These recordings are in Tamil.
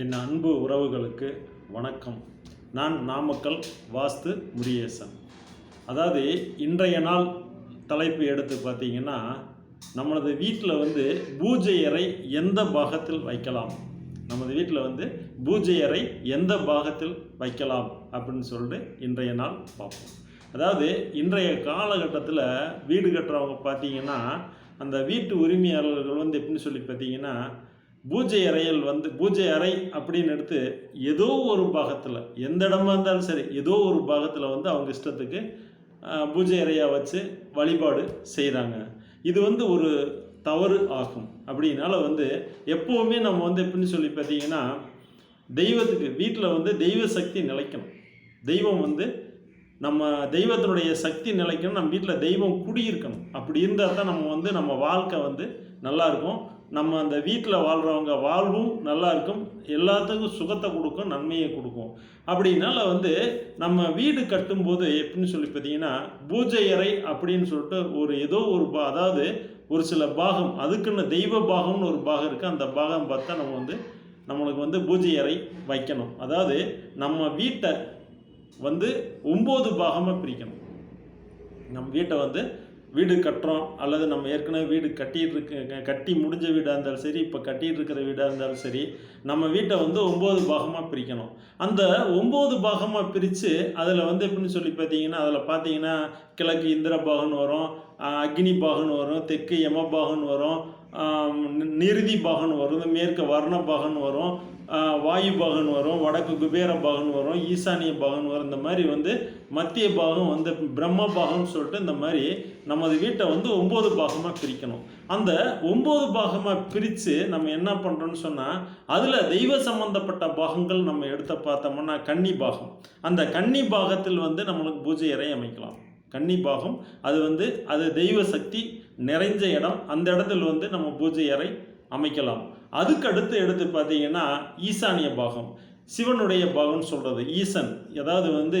என் அன்பு உறவுகளுக்கு வணக்கம். நான் நாமக்கல் வாஸ்து முரியேசன் அதாவது இன்றைய நாள் தலைப்பு எடுத்து பார்த்தீங்கன்னா நம்மளது வீட்டில் வந்து பூஜை அறை எந்த பாகத்தில் வைக்கலாம்? நமது வீட்டில் வந்து பூஜை அறை எந்த பாகத்தில் வைக்கலாம் அப்படின்னு சொல்லிட்டு இன்றைய நாள் பார்ப்போம். அதாவது இன்றைய காலகட்டத்தில் வீடு கட்டுறவங்க பார்த்தீங்கன்னா அந்த வீட்டு உரிமையாளர்கள் வந்து எப்படின்னு சொல்லி பார்த்தீங்கன்னா பூஜை அறையில் வந்து பூஜை அறை அப்படின்னு எடுத்து ஏதோ ஒரு பாகத்தில் எந்த இடமா இருந்தாலும் சரி ஏதோ ஒரு பாகத்தில் வந்து அவங்க இஷ்டத்துக்கு பூஜை அறையாக வச்சு வழிபாடு செய்கிறாங்க இது வந்து ஒரு தவறு ஆகும். அப்படின்னால வந்து எப்போவுமே நம்ம வந்து எப்படின்னு சொல்லி பார்த்தீங்கன்னா தெய்வத்துக்கு வீட்டில் வந்து தெய்வ சக்தி நிலைக்கணும். தெய்வம் வந்து நம்ம தெய்வத்தினுடைய சக்தி நிலைக்கணும். நம்ம வீட்டில் தெய்வம் குடியிருக்கணும். அப்படி இருந்தால் தான் நம்ம வந்து நம்ம வாழ்க்கை வந்து நல்லா இருக்கும். நம்ம அந்த வீட்டில் வாழ்கிறவங்க வாழ்வும் நல்லா இருக்கும் எல்லாத்துக்கும் சுகத்தை கொடுக்கும் நன்மையை கொடுக்கும். அப்படின்னால வந்து நம்ம வீடு கட்டும்போது எப்படின்னு சொல்லி பார்த்தீங்கன்னா பூஜை அறை அப்படின்னு சொல்லிட்டு ஒரு ஏதோ ஒரு அதாவது ஒரு சில பாகம் அதுக்குன்னு தெய்வ பாகம்னு ஒரு பாகம் இருக்குது அந்த பாகம் பார்த்தா நம்ம வந்து நம்மளுக்கு வந்து பூஜை அறை வைக்கணும். அதாவது நம்ம வீட்டை வந்து ஒம்பது பாகமாக பிரிக்கணும். நம்ம வீட்டை வந்து வீடு கட்டுறோம் அல்லது நம்ம ஏற்கனவே வீடு கட்டிட்டு இருக்க கட்டி முடிஞ்ச வீடாக இருந்தாலும் சரி இப்போ கட்டிகிட்டு இருக்கிற வீடாக இருந்தாலும் சரி நம்ம வீட்டை வந்து ஒம்பது பாகமாக பிரிக்கணும். அந்த ஒம்பது பாகமாக பிரித்து அதில் வந்து எப்படின்னு சொல்லி பார்த்தீங்கன்னா அதில் பார்த்தீங்கன்னா கிழக்கு இந்திர பாகன் வரும் அக்னி பாகன் வரும் தெற்கு யம பாகன் வரும் நிறுதி நி- பாகன் வரும் மேற்கு வர்ண பாகன் வரும் வாயு பாகன் வரும் வடக்கு குபேர பாகன் வரும் ஈசானிய பாகன் வரும். இந்த மாதிரி வந்து மத்திய பாகம் வந்து பிரம்ம பாகம்னு சொல்லிட்டு இந்த மாதிரி நமது வீட்டை வந்து ஒம்பது பாகமாக பிரிக்கணும். அந்த ஒம்பது பாகமாக பிரித்து நம்ம என்ன பண்ணுறோம்னு சொன்னால் அதில் தெய்வ சம்பந்தப்பட்ட பாகங்கள் நம்ம எடுத்து பார்த்தோம்னா கன்னி பாகம். அந்த கன்னி பாகத்தில் வந்து நம்மளுக்கு பூஜை இறை அமைக்கலாம். கன்னி பாகம் அது வந்து அது தெய்வ சக்தி நிறைஞ்ச இடம். அந்த இடத்துல வந்து நம்ம பூஜை அறை அமைக்கலாம். அதுக்கு அடுத்து எடுத்து பார்த்தீங்கன்னா ஈசானிய பாகம். சிவனுடைய பாகம்னு சொல்கிறது ஈசன். அதாவது வந்து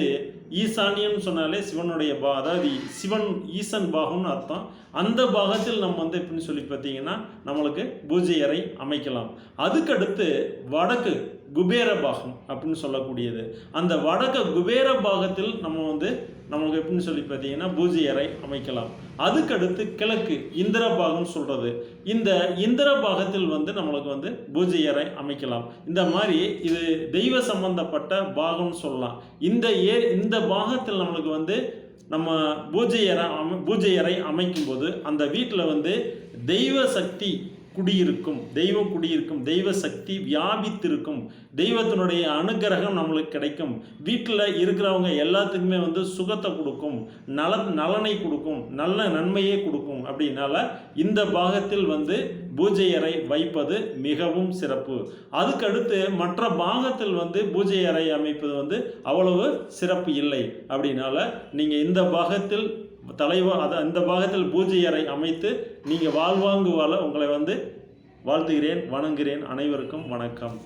ஈசானியம்னு சொன்னாலே சிவனுடைய பா அதாவது சிவன் ஈசன் பாகம்னு அர்த்தம். அந்த பாகத்தில் நம்ம வந்து எப்படின்னு சொல்லி பார்த்தீங்கன்னா நம்மளுக்கு பூஜை அறை அமைக்கலாம். அதுக்கடுத்து வடக்கு. குபேர பாகம் அப்படின்னு சொல்லக்கூடியது. அந்த வடக்கு குபேர பாகத்தில் நம்ம வந்து நம்மளுக்கு எப்படின்னு சொல்லி பார்த்தீங்கன்னா பூஜை அறை அமைக்கலாம். அதுக்கடுத்து கிழக்கு இந்திர பாகம்னு சொல்கிறது இந்த இந்திர பாகத்தில் வந்து நம்மளுக்கு வந்து பூஜை அறை அமைக்கலாம். இந்த மாதிரி இது தெய்வ சம்பந்தப்பட்ட பாகம்னு சொல்லலாம். இந்த ஏ இந்த பாகத்தில் நம்மளுக்கு வந்து நம்ம பூஜை அறை அமை பூஜை அறை அமைக்கும்போது அந்த வீட்டில் வந்து தெய்வ சக்தி குடியிருக்கும் தெய்வம் குடியிருக்கும் தெய்வ சக்தி வியாபித்திருக்கும் தெய்வத்தினுடைய அனுகிரகம் நம்மளுக்கு கிடைக்கும். வீட்டில் இருக்கிறவங்க எல்லாத்துக்குமே வந்து சுகத்தை கொடுக்கும் நல நலனை கொடுக்கும் நல்ல நன்மையே கொடுக்கும். அப்படின்னால இந்த பாகத்தில் வந்து பூஜை அறை வைப்பது மிகவும் சிறப்பு. அதுக்கடுத்து மற்ற பாகத்தில் வந்து பூஜை அறை அமைப்பது வந்து அவ்வளவு சிறப்பு இல்லை. அப்படின்னால நீங்கள் இந்த பாகத்தில் தலைவா அதை அந்த பாகத்தில் பூஜை அறை அமைத்து நீங்கள் வாழ்வாங்கு வாழ உங்களை வந்து வாழ்த்துகிறேன் வணங்குகிறேன். அனைவருக்கும் வணக்கம்.